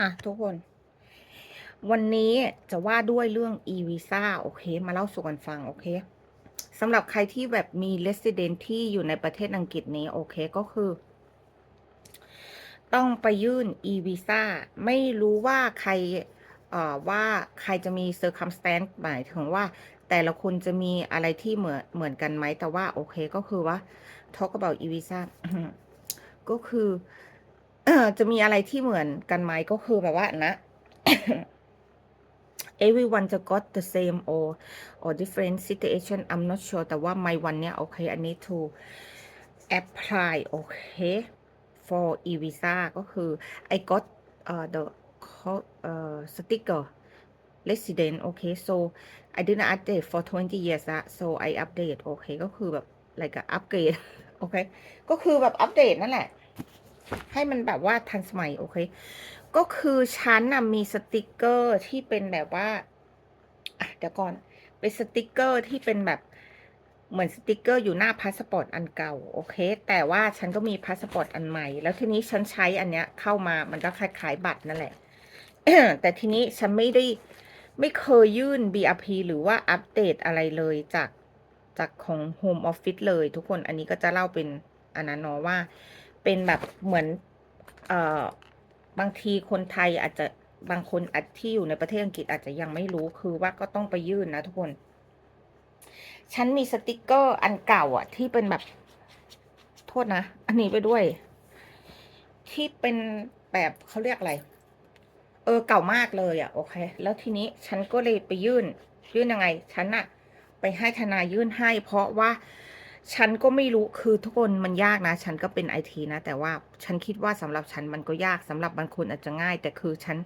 อะทุกคน วันนี้จะว่าด้วยเรื่อง e-visa โอเค มาเล่าสู่กันฟัง โอเคสำหรับใครที่แบบมี resident ที่อยู่ในประเทศอังกฤษนี้โอเคก็คือ ต้องไปยื่น e-visa ไม่รู้ว่าใครว่าใครจะมี circumstance หมายถึงว่า แต่ละคนจะมีอะไรที่เหมือนเหมือนกันไหมแต่ว่า โอเคก็คือว่า talk about e-visa ก็คือ เออจะมีอะไรที่เหมือนกันไหมก็คือแบบว่านะ everyone จะ got the same or or different situation I'm not sure แต่ว่า my one เนี่ย โอเค I need to apply โอเค for e-visa ก็คือ I got uh, the co- uh, sticker resident โอเค so I didn't update for 20 years ละ so I update โอเค ก็คือแบบ like a upgrade โอเค ก็คือแบบอัปเดตนั่นแหละ ให้มันแบบว่าทันสมัยโอเค ก็คือฉันน่ะมีสติกเกอร์ที่เป็นแบบว่าอะเดี๋ยวก่อน เป็นสติกเกอร์ที่เป็นแบบเหมือนสติกเกอร์อยู่หน้าพาสปอร์ตอันเก่าโอเค แต่ว่าฉันก็มีพาสปอร์ตอันใหม่ แล้วทีนี้ฉันใช้อันเนี้ยเข้ามามันก็คล้ายๆบัตรนั่นแหละ แต่ทีนี้ฉันไม่ได้ไม่เคยยื่น BRP หรือว่าอัปเดตอะไรเลยจากจากของ Home Office เลยทุกคนอันนี้ก็จะเล่าเป็นอันนั้นเนาะว่า เป็นแบบเหมือนเอ่อบางทีคนไทยอาจจะบางคนอาจที่อยู่ในประเทศอังกฤษอาจจะยังไม่รู้คือว่าก็ต้องไปยื่นนะทุกคน ฉันมีสติกเกอร์อันเก่าอะ ที่เป็นแบบ โทษนะ อันนี้ไปด้วย ที่เป็นแบบเขาเรียกอะไร เออเก่ามากเลยอะ โอเค แล้วทีนี้ฉันก็เลยไปยื่น ยื่นยังไง ฉันอะไปให้ทนายยื่นให้ เพราะว่า ฉันก็ไม่รู้คือทุกคนมันยากนะ ฉันก็เป็นไอทีนะ แต่ว่าฉันคิดว่าสำหรับฉันมันก็ยากสำหรับบางคนอาจจะง่าย แต่คือฉัน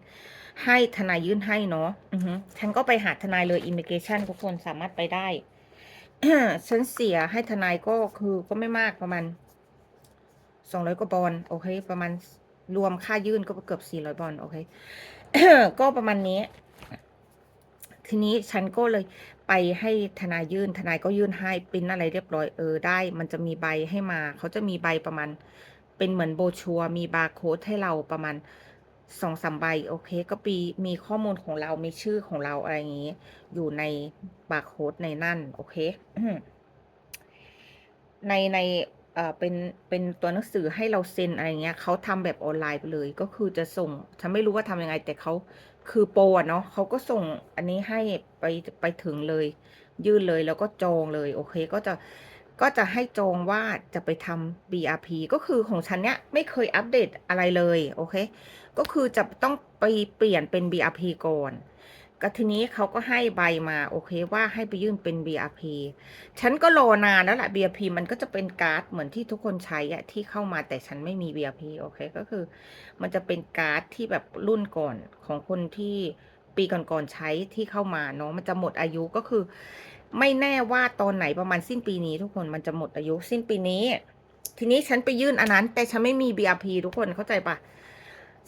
ให้ทนายยื่นให้เนาะอือฉันก็ไปหาทนายเลยอิมิเกชันทุกคนสามารถไปได้ฉันเสียให้ทนายก็คือก็ไม่มากประมาณสองร้อยกว่าบอลโอเค ประมาณรวมค่ายื่นก็เกือบสี่ร้อยบอลโอเคก็ประมาณนี้ ทีนี้ฉันก็เลยไปให้ทนายยื่น ทนายก็ยื่นให้ปริ้นอะไรเรียบร้อยเออได้ มันจะมีใบให้มา เขาจะมีใบประมาณ เป็นเหมือนโบรชัวมีบาร์โค้ดให้เราประมาณสองสามใบโอเค ก็ปีมีข้อมูลของเรา มีชื่อของเราอะไรอย่างนี้ อยู่ในบาร์โค้ดในนั่น โอเคในใน เอ่อเป็นเป็นตัวหนังสือให้เราเซ็นอะไรเงี้ยเขาทำแบบออนไลน์ไปเลยก็คือจะส่งฉันไม่รู้ว่าทำยังไง แต่เขาคือโปรอะเนาะเขาก็ส่งอันนี้ให้ไปไปถึงเลย ยื่นเลยแล้วก็จองเลย โอเคก็จะก็จะให้จองว่าจะไปทำ BRP ก็คือของฉันเนี้ยไม่เคยอัปเดตอะไรเลย โอเค ก็คือจะต้องไปเปลี่ยนเป็น BRP ก่อน ก็ทีนี้เขาก็ให้ใบมาโอเคว่าให้ไปยื่นเป็น BRP ฉันก็รอนานแล้วแหละ BRP มันก็จะเป็นการ์ดเหมือนที่ทุกคนใช้อะที่เข้ามาแต่ฉันไม่มี BRP โอเคก็คือ มันจะเป็นการ์ดที่แบบรุ่นก่อนของคนที่ปีก่อนๆใช้ที่เข้ามาเนาะมันจะหมดอายุก็คือ ไม่แน่ว่าตอนไหนประมาณสิ้นปีนี้ทุกคนมันจะหมดอายุสิ้นปีนี้ ทีนี้ฉันไปยื่นอันนั้น แต่ฉันไม่มี BRP ทุกคนเข้าใจปะ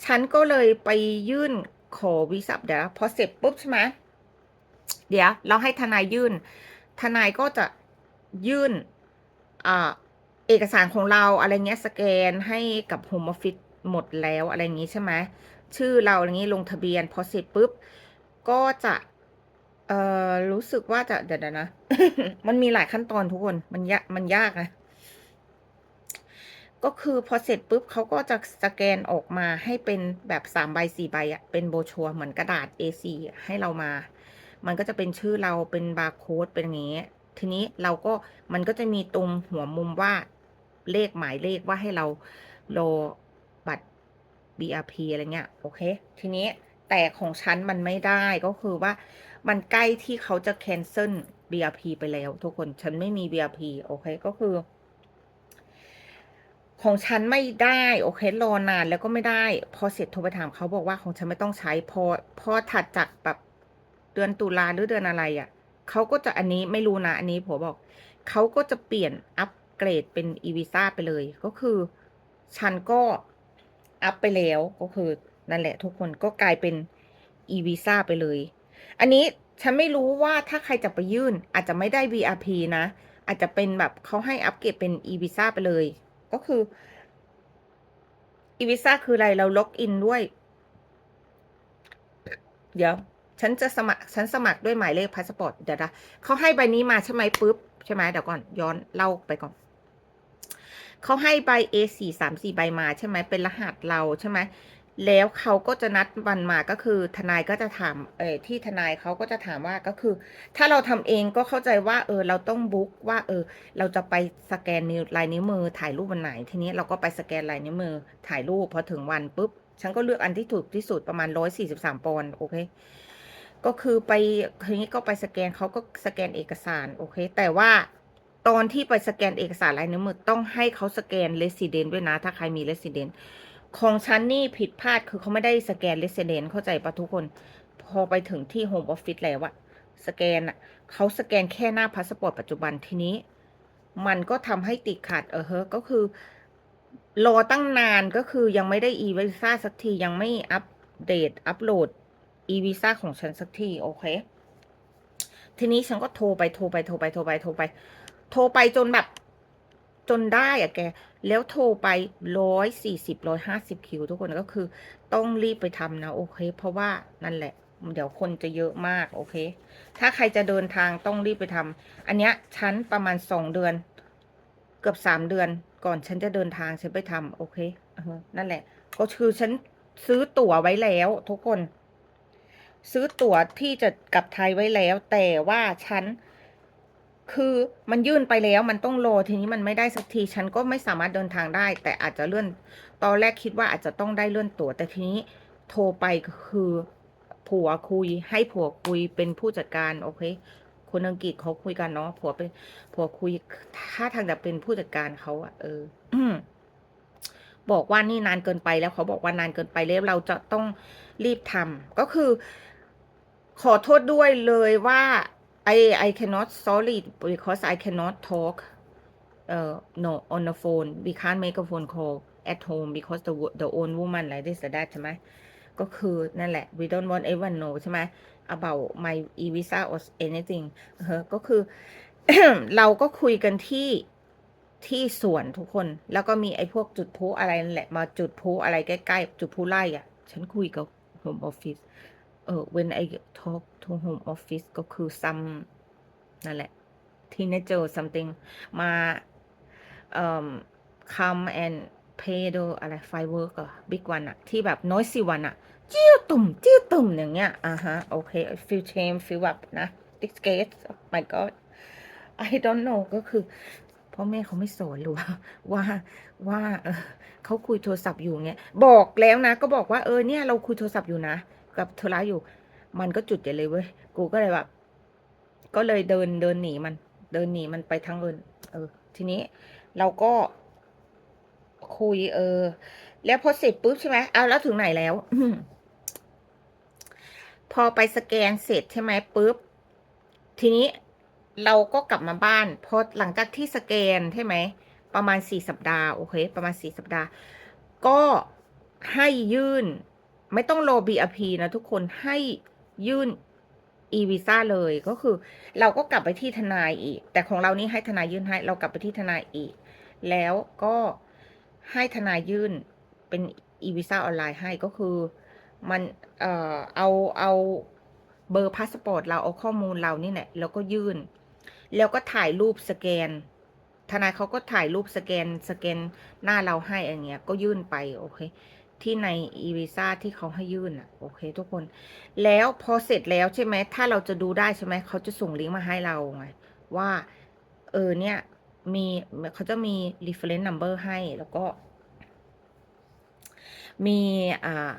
ฉันก็เลยไปยื่น ขอวีซ่าเดี๋ยวพอเสร็จปุ๊บใช่ไหมเดี๋ยวเราให้ทนายยื่น ทนายก็จะยื่นอเอกสารของเราอะไรเงี้ยสแกนให้กับ Home Office หมดแล้วอะไรอย่างงี้ใช่ไหมชื่อเราอะไรงี้ลงทะเบียนพอเสร็จปุ๊บก็จะเอ่อรู้สึกว่าจะเดี๋ยวนะ มันมีหลายขั้นตอนทุกคน มันยากมันยากนะ ก็คือพอเสร็จปุ๊บเขาก็จะสแกนออกมาให้เป็นแบบสามใบสี่ใบอะเป็นโบชัวเหมือนกระดาษ A4 ให้เรามา มันก็จะเป็นชื่อเราเป็นบาร์โค้ดเป็นอย่างนี้ ทีนี้เราก็มันก็จะมีตรงหัวมุมว่าเลขหมายเลขว่าให้เราโลบัตร BRP อะไรเงี้ยโอเค ทีนี้แต่ของฉันมันไม่ได้ก็คือว่ามันใกล้ที่เขาจะ cancel BRP ไปแล้ว ทุกคนฉันไม่มี BRP โอเคก็คือ ของฉันไม่ได้โอเครอนานแล้วก็ไม่ได้ พอเสร็จโทรไปถามเขาบอกว่าของฉันไม่ต้องใช้ พอพอถัดจากแบบเดือนตุลาหรือเดือนอะไรอะ่ะเขาก็จะอันนี้ไม่รู้นะ อันนี้ผมบอกเขาก็จะเปลี่ยนอัปเกรดเป็นอีวีซ่าไปเลย ก็คือ ฉันก็อัพไปแล้วก็คือนั่นแหละทุกคนก็กลายเป็นอีวีซ่าไปเลย อันนี้ฉันไม่รู้ว่าถ้าใครจะไปยื่นอาจจะไม่ได้ VRP นะ อาจจะเป็นแบบเขาให้อัปเกรดเป็น e visa ไปเลย ก็คืออีวิซ่าคืออะไรเราล็อกอินด้วย เดี๋ยว ฉันจะสมัคร ฉันสมัครด้วยหมายเลขพาสปอร์ตเดี๋ยวนะเขาให้ใบนี้มาใช่ไหมปุ๊บ ใช่ไหมเดี๋ยวก่อน ย้อนเล่าไปก่อนเขาให้ใบ A4 สามสี่ใบมาใช่ไหมเป็นรหัสเราใช่ไหม แล้วเขาก็จะนัดวันมาก็คือ ทนายก็จะถามเออที่ทนายเขาก็จะถามว่าก็คือ ถ้าเราทำเองก็เข้าใจว่า เออ เราต้องบุ๊กว่า เออ เราจะไปสแกนนิ้วลายนิ้วมือถ่ายรูปวันไหน ทีนี้เราก็ไปสแกนลายนิ้วมือถ่ายรูปพอถึงวันปุ๊บฉันก็เลือกอันที่ถูกที่สุดประมาณร้อยสี่สิบสามปอนด์โอเค ก็คือไปทีนี้ก็ไปสแกนเขาก็สแกนเอกสารโอเค แต่ว่าตอนที่ไปสแกนเอกสารลายนิ้วมือต้องให้เขาสแกนเลสซิเดนด้วยนะ ถ้าใครมีเลสซิเดน ของฉันนี่ผิดพลาดคือเขาไม่ได้สแกนเลสซิเดนเข้าใจปะทุกคน พอไปถึงที่โฮมออฟฟิศแล้วอะสแกนอะเขาสแกนแค่หน้าพาสปอร์ตปัจจุบันทีนี้ มันก็ทำให้ติดขัดเออเฮก็คือ รอตั้งนานก็คือยังไม่ได้อีวีซ่าสักทียังไม่อัปเดตอัปโหลดอีวีซ่าของฉันสักทีโอเคทีนี้ฉันก็โทรไปโทรไปโทรไปโทรไปโทรไป โทรไปจนแบบ จนได้อะแก แล้วโทรไปร้อยสี่สิบร้อยห้าสิบคิวทุกคนก็คือ ต้องรีบไปทำนะ โอเค เพราะว่านั่นแหละ เดี๋ยวคนจะเยอะมากโอเค ถ้าใครจะเดินทางต้องรีบไปทำอันเนี้ยฉันประมาณสองเดือน เกือบสามเดือน ก่อนฉันจะเดินทางฉันไปทำโอเคนั่นแหละ ก็คือฉันซื้อตั๋วไว้แล้ว ทุกคน ซื้อตั๋วที่จะกลับไทยไว้แล้ว แต่ว่าฉัน คือมันยื่นไปแล้วมันต้องรอทีนี้มันไม่ได้สักทีฉันก็ไม่สามารถเดินทางได้ แต่อาจจะเลื่อนตอนแรกคิดว่าอาจจะต้องได้เลื่อนตั๋วแต่ทีนี้โทรไปคือผัวคุยให้ผัวคุยเป็นผู้จัดการโอเคคนอังกฤษเขาคุยกันเนาะผัวเป็นผัวคุยถ้าทางจะเป็นผู้จัดการเขาอะเออบอกว่านี่นานเกินไปแล้วเขาบอกว่านานเกินไปแล้วเราจะต้องรีบทำก็คือ ขอโทษด้วยเลยว่า I I cannot sorry because I cannot talk uh no on the phone we can't make a phone call at home because the the own woman like this and that ใช่ไหมก็คือนั่นแหละ we don't want everyone know ใช่ไหม about my e visa or anything เออก็คือ เราก็คุยกันที่ที่สวนทุกคน แล้วก็มีไอ้พวกจุดพลุอะไรนั่นแหละ มาจุดพลุอะไรใกล้ๆ จุดพลุไล่อะ ฉันคุยกับ home office เออ when I talk to home office ก็คือ some นั่นแหละ teenager something มา เอ่อ come and pay the อะไร firework อะ big one อะที่แบบ noisy one อะจิ้วตุ่มจิ้วตุ่มอย่างเงี้ย อ่าฮะ โอเค feel shame feel แบบนะ disgrace oh my god I don't know ก็คือพ่อแม่เขาไม่สอนหรือว่าว่าว่าเออเขาคุยโทรศัพท์อยู่เงี้ยบอกแล้วนะ ก็บอกว่าเออเนี่ยเราคุยโทรศัพท์อยู่นะ กับโทรศัพท์อยู่ มันก็จุดใหญ่เลยเว้ย กูก็เลยแบบ ก็เลยเดินเดินหนีมัน เดินหนีมันไปทั้งเอินเออ ทีนี้เราก็คุย เออ แล้วพอเสร็จปุ๊บใช่ไหมเอาแล้วถึงไหนแล้ว พอไปสแกนเสร็จใช่ไหมปุ๊บ ทีนี้เราก็กลับมาบ้าน พอหลังจากที่สแกนใช่ไหม ประมาณสี่สัปดาห์ โอเค ประมาณสี่สัปดาห์ ก็ให้ยื่น ไม่ต้องรอ BRP นะทุกคนให้ยื่น e visa เลยก็คือ เราก็กลับไปที่ทนายอีก แต่ของเรานี่ให้ทนายยื่นให้ เรากลับไปที่ทนายอีก แล้วก็ให้ทนายยื่นเป็น e visa ออนไลน์ให้ก็คือมันเอ่อเอาเอาเบอร์พาสปอร์ตเราเอาข้อมูลเรานี่แหละแล้วก็ยื่น แล้วก็ถ่ายรูปสแกน ทนายเขาก็ถ่ายรูปสแกนสแกนหน้าเราให้อันเนี้ยก็ยื่นไปโอเค ที่ใน e visa ที่เขาให้ยื่นอะโอเค ทุกคน แล้วพอเสร็จแล้วใช่ไหม ถ้าเราจะดูได้ใช่ไหม เขาจะส่งลิงก์มาให้เราไง ว่า เออเนี่ย มีเขาจะมี reference number ให้แล้วก็ มีอ่า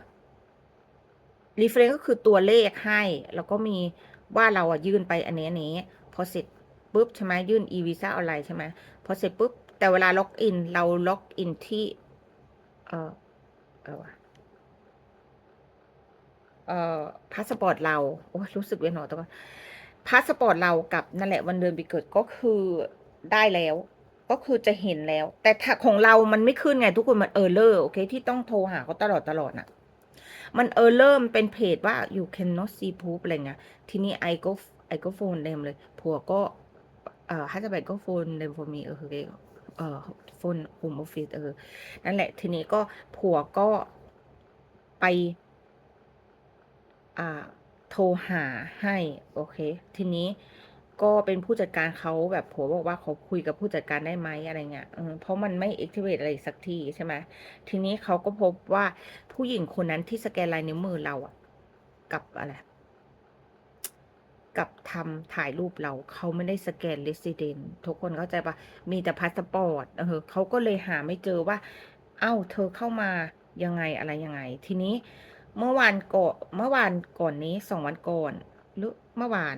reference ก็คือตัวเลขให้ แล้วก็มีว่าเราอะยื่นไปอันนี้อันนี้พอเสร็จปุ๊บใช่ไหมยื่น e visa ออนไลน์ใช่ไหมพอเสร็จปุ๊บ แต่เวลาล็อกอิน เราล็อกอินที่ เออ เออวะเอ่อพาสปอร์ตเราโอ้รู้สึกเวียนหัวตัวก่อนพาสปอร์ตเรากับนั่นแหละวันเดือนปีเกิดก็คือได้แล้ว ก็คือจะเห็นแล้ว แต่ถ้าของเรามันไม่ขึ้นไงทุกคนมันเออร์เลอร์โอเค ที่ต้องโทรหาเขาตลอดตลอดน่ะ มันเออร์เลอร์เป็นเพจว่า you cannot see proof อะไรเงี้ยทีนี้ไอก็ไอก็โฟนเดมเลยผัวก็เอ่อฮัสบันก็โฟนเดม for me เออคือ ฟน home office เออ นั่นแหละ ทีนี้ก็ผัวก็ไป อ่า โทรหาให้ โอเค ทีนี้ก็เป็นผู้จัดการเขาแบบผัวบอกว่าเขาคุยกับผู้จัดการได้ไหมอะไรเงี้ยเออเพราะมันไม่ activate อะไรสักทีใช่ไหมทีนี้เขาก็พบว่าผู้หญิงคนนั้นที่สแกนลายนิ้วมือเราอะกับอะไร กับทำถ่ายรูปเราเขาไม่ได้สแกน resident ทุกคนเข้าใจปะมีแต่พาสปอร์ตเออเขาก็เลยหาไม่เจอว่า เอ้าเธอเข้ามายังไงอะไรยังไง ทีนี้เมื่อวานก่อนเมื่อวานก่อนนี้สองวันก่อนหรือเมื่อวาน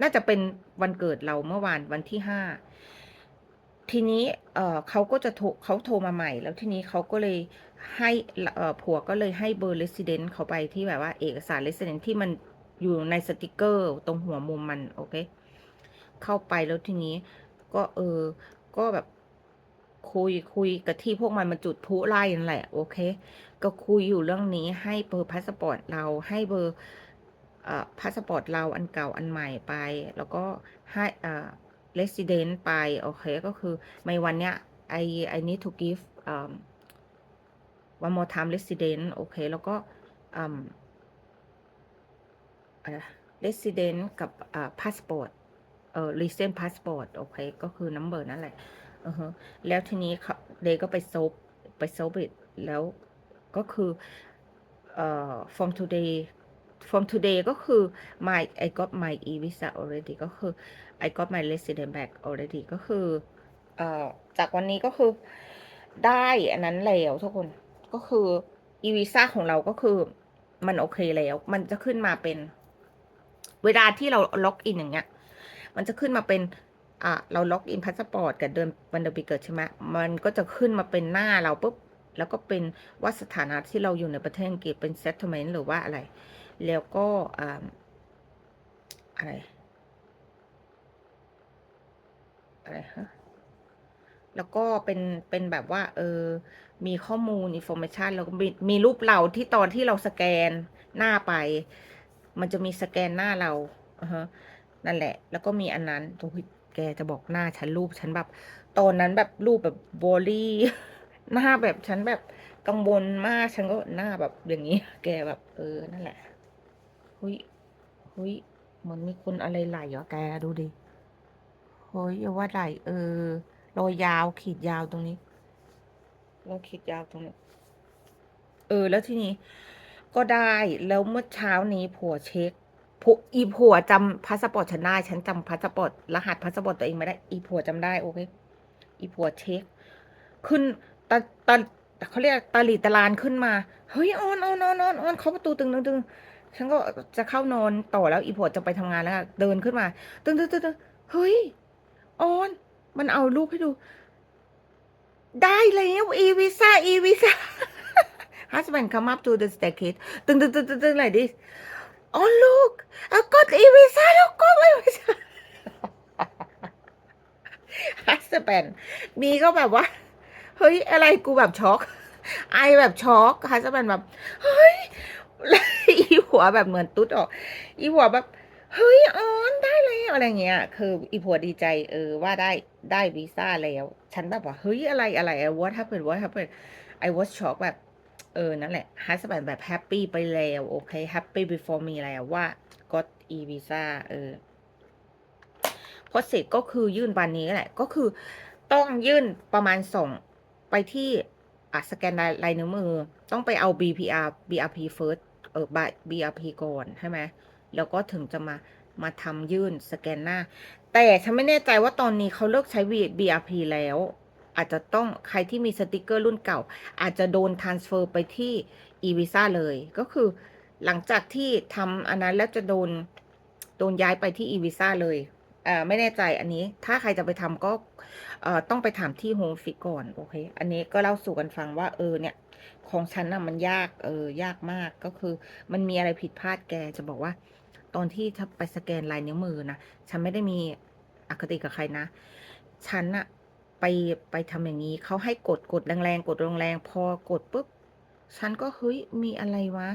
น่าจะเป็นวันเกิดเราเมื่อวานวันที่ห้าทีนี้เออเขาก็จะโทรเขาโทรมาใหม่ แล้วทีนี้เขาก็เลยให้ผัวก็เลยให้เบอร์ resident เขาไปที่แบบว่าเอกสาร resident ที่มัน อยู่ในสติกเกอร์ตรงหัวมุมมัน โอเค เข้าไปแล้วทีนี้ ก็เออ ก็แบบคุยคุยกับที่พวกมันมาจุดพลุไล่นั่นแหละ โอเค ก็คุยอยู่เรื่องนี้ให้เบอร์พาสปอร์ตเราให้เบอร์เอ่อพาสปอร์ตเราอันเก่าอันใหม่ไป แล้วก็ให้เอ่อ resident ไป โอเค ก็คือในวันเนี้ย I I need to give um one more time resident โอเค แล้วก็อื มอะไร resident กับอ่า passport เอ่อ recent passport โอเค ก็คือ number นั่นแหละอือฮะแล้วทีนี้เขาเดก็ไปซบไปซบอีกแล้วก็คือเอ่อ from today from today ก็คือ my I got my e visa already ก็คือ I got my resident back already ก็คือเอ่อจากวันนี้ก็คือได้อันนั้นแล้วทุกคนก็คือ e visa ของเราก็คือมันโอเคแล้ว มันจะขึ้นมาเป็น เวลาที่เราล็อกอินอย่างเงี้ย มันจะขึ้นมาเป็นอะเราล็อกอินพาสปอร์ตกับเดือนวันเดือนปีเกิดใช่ไหมมันก็จะขึ้นมาเป็นหน้าเราปุ๊บ แล้วก็เป็นว่าสถานะที่เราอยู่ในประเทศอังกฤษเป็น settlement หรือว่าอะไร แล้วก็อ่าอะไร อะไรฮะ แล้วก็เป็น เป็นแบบว่า เออ มีข้อมูล information แล้วก็มีมีรูปเราที่ตอนที่เราสแกนหน้าไป มันจะมีสแกนหน้าเราอือฮะนั่นแหละ แล้วก็มีอันนั้นโอ้ยแกจะบอกหน้าฉันรูปฉันแบบตอนนั้นแบบรูปแบบโบลี่หน้าแบบฉันแบบกังวลมากฉันก็หน้าแบบอย่างนี้ แกแบบเออนั่นแหละเฮ้ยเฮ้ยเหมือนมีคนอะไรไหลเหรอแกดูดิเฮ้ยอย่าว่าไหลเออรอยยาวขีดยาวตรงนี้รอยขีดยาวตรงนี้ เออ แล้วทีนี้ ก็ได้แล้วเมื่อเช้านี้ผัวเช็คผัวอีผัวจำพาสปอร์ตฉันได้ ฉันจำพาสปอร์ตรหัสพาสปอร์ตตัวเองไม่ได้ อีผัวจำได้โอเคอีผัวเช็ค ขึ้นตาตาเขาเรียกตาหลีตาลานขึ้นมา เฮ้ยออนออนออนออนออนเขาประตูตึงตึงตึงฉันก็จะเข้านอนต่อแล้วอีผัวจะไปทำงานแล้วเดินขึ้นมา ตึงตึงตึงตึงเฮ้ยออน มันเอารูปให้ดู ได้แล้วอีวีซ่าอีวีซ่า husband come up to the staircase ตึงตึงตึงตึงตึง like this oh look I got e visa แล้วก็ไม่ visa husband มีก็แบบว่า เฮ้ย อะไรกูแบบช็อก ไอแบบช็อก husband แบบ เฮ้ย อีหัวแบบเหมือนตุ๊ดออก อีหัวแบบ เฮ้ยออนได้แล้วอะไรเงี้ย คืออีผัวดีใจ เออ ว่าได้ได้วีซ่าแล้ว ฉันแบบว่า เฮ้ย อะไรอะไร what happened what happened I was shocked แบบ เออ นั่นแหละฮัสแบนแบบแฮปปี้ไปแล้ว โอเคแฮปปี้ before มีแล้วว่า got e visa เออพอเสร็จก็คือยื่นวันนี้แหละ ก็คือต้องยื่นประมาณส่งไปที่อะสแกนลายลายนิ้วมือ ต้องไปเอา BPR BRP first เออ BRP ก่อนใช่ไหมแล้วก็ถึงจะมามาทำยื่นสแกนหน้า แต่ฉันไม่แน่ใจว่าตอนนี้เขาเลิกใช้ BRP แล้ว อาจจะต้องใครที่มีสติกเกอร์รุ่นเก่า อาจจะโดน transfer ไปที่ e-visa เลย ก็คือหลังจากที่ทำอันนั้นแล้วจะโดน โดนย้ายไปที่ e-visa เลยเอ่อไม่แน่ใจอันนี้ ถ้าใครจะไปทำก็เอ่อต้องไปถามที่ Home Office ก่อน โอเค อันนี้ก็เล่าสู่กันฟังว่าเออเนี่ยของฉันน่ะมันยากเออยากมากก็คือ มันมีอะไรผิดพลาดแกจะบอกว่า ตอนที่ถ้าไปสแกนลายนิ้วมือนะฉันไม่ได้มีอคติกับใครนะ ฉันอะ ไปไปทำอย่างนี้เขาให้กดกดแรงๆกดแรงๆพอกดปุ๊บฉันก็เฮ้ยมีอะไรวะ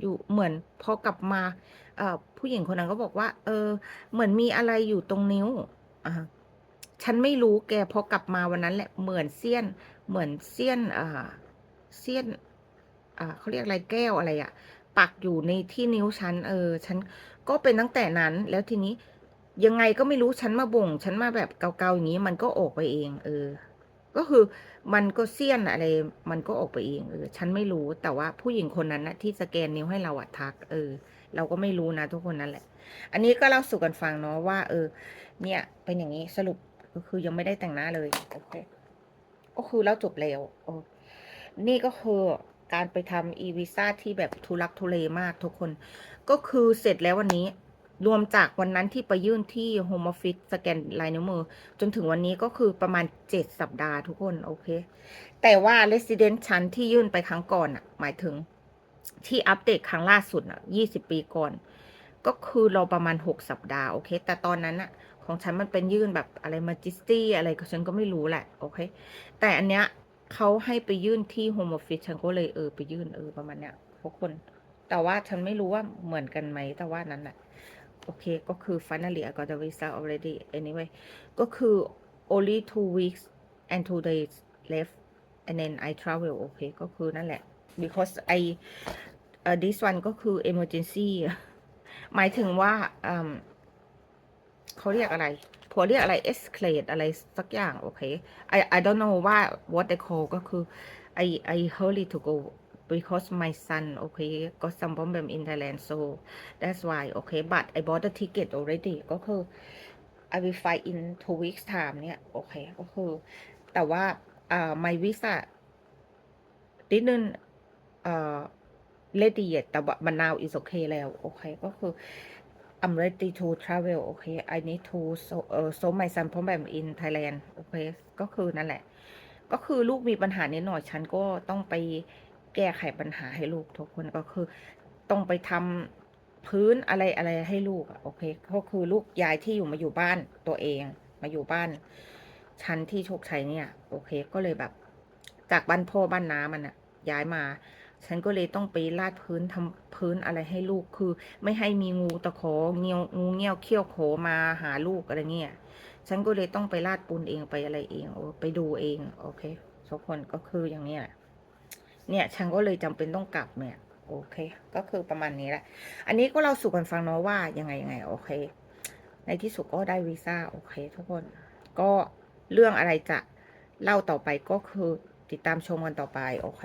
อยู่เหมือนพอกลับมาเอ่อผู้หญิงคนนั้นก็บอกว่า เออ เหมือนมีอะไรอยู่ตรงนิ้วอ่าฉันไม่รู้แกพอกลับมาวันนั้นแหละเหมือนเสี้ยน เหมือนเสี้ยนอ่าเสี้ยนอ่าเขาเรียกอะไรแก้วอะไรอะปักอยู่ในที่นิ้วฉัน เออ ฉันก็เป็นตั้งแต่นั้น แล้วทีนี้ ยังไงก็ไม่รู้ฉันมาบ่ง ฉันมาแบบเกาๆอย่างนี้ มันก็ออกไปเอง เออ ก็คือมันก็เสี้ยนอะไร มันก็ออกไปเองเออ ฉันไม่รู้แต่ว่าผู้หญิงคนนั้นนะที่สแกนนิ้วให้เราอะทัก เออ เราก็ไม่รู้นะทุกคนนั่นแหละ อันนี้ก็เล่าสู่กันฟังเนาะว่า เออ เนี่ย เป็นอย่างนี้สรุปก็คือยังไม่ได้แต่งหน้าเลยโอเคก็คือแล้วจบแล้วโอ้นี่ก็คือการไปทำอีวีซ่าที่แบบทุลักทุเลมากทุกคน ก็คือเสร็จแล้ววันนี้ รวมจากวันนั้นที่ไปยื่นที่ Home Office สแกนลายนิ้วมือ จนถึงวันนี้ก็คือประมาณ 7 สัปดาห์ทุกคน โอเค แต่ว่า Resident ชั้นที่ยื่นไปครั้งก่อนอะหมายถึงที่อัปเดตครั้งล่าสุดอะ20 ปีก่อน ก็คือเราประมาณ 6 สัปดาห์ โอเค แต่ตอนนั้นอะของฉันมันเป็นยื่นแบบอะไรมาจิสตี้อะไรก็ฉันก็ไม่รู้แหละ โอเค แต่อันเนี้ยเขาให้ไปยื่นที่ Home Office ฉันก็เลยเออไปยื่นเออประมาณเนี้ยทุกคน แต่ว่าฉันไม่รู้ว่าเหมือนกันไหมแต่ว่านั้นแหละ โอเคก็คือ finally I got the visa already anyway ก็คือ only two weeks and two days left and then I travel โอเคก็คือนั่นแหละ because I uh, this one ก็คือ emergency หมายถึงว่าเขาเรียกอะไรผัวเรียกอะไร escalate อะไรสักอย่าง โอเค I I don't know ว่า what they call ก็คือ I I hurry to go because my son okay got some problem in Thailand so that's why okay but I bought the ticket already ก็คือ I will fly in two weeks time เนี่ยโอเคก็คือ แต่ว่าอ่า my visa didn't เอ่อ ready yet แต่ว่า but now is okay แล้วโอเคก็คือ I'm ready to travel โอเค I need to so เอ่อ so my son problem in Thailand โอเคก็คือนั่นแหละ ก็คือลูกมีปัญหานิดหน่อยฉันก็ต้องไป แก้ไขปัญหาให้ลูกทุกคนก็คือ ต้องไปทำพื้นอะไรอะไรให้ลูกอะโอเคก็คือลูกยายที่อยู่มาอยู่บ้านตัวเอง มาอยู่บ้านชั้นที่โชคชัยเนี่ย โอเค ก็เลยแบบ จากบ้านพ่อบ้านน้ามันอะย้ายมา ฉันก็เลยต้องไปลาดพื้นทำพื้นอะไรให้ลูกคือ ไม่ให้มีงูตะขอเงี้ยวงูเงี้ยวเขี้ยวโขมาหาลูกอะไรเงี้ยฉันก็เลยต้องไปลาดปูนเองไปอะไรเองโอ้ไปดูเอง โอเคทุกคนก็คืออย่างเนี้ยแหละ เนี่ยฉันก็เลยจำเป็นต้องกลับเนี่ยโอเค ก็คือประมาณนี้แหละ อันนี้ก็เราสู่กันฟังเนาะว่ายังไงยังไง โอเค ในที่สุดก็ได้วีซ่าโอเค ทุกคน ก็เรื่องอะไรจะเล่าต่อไปก็คือติดตามชมกันต่อไป โอเค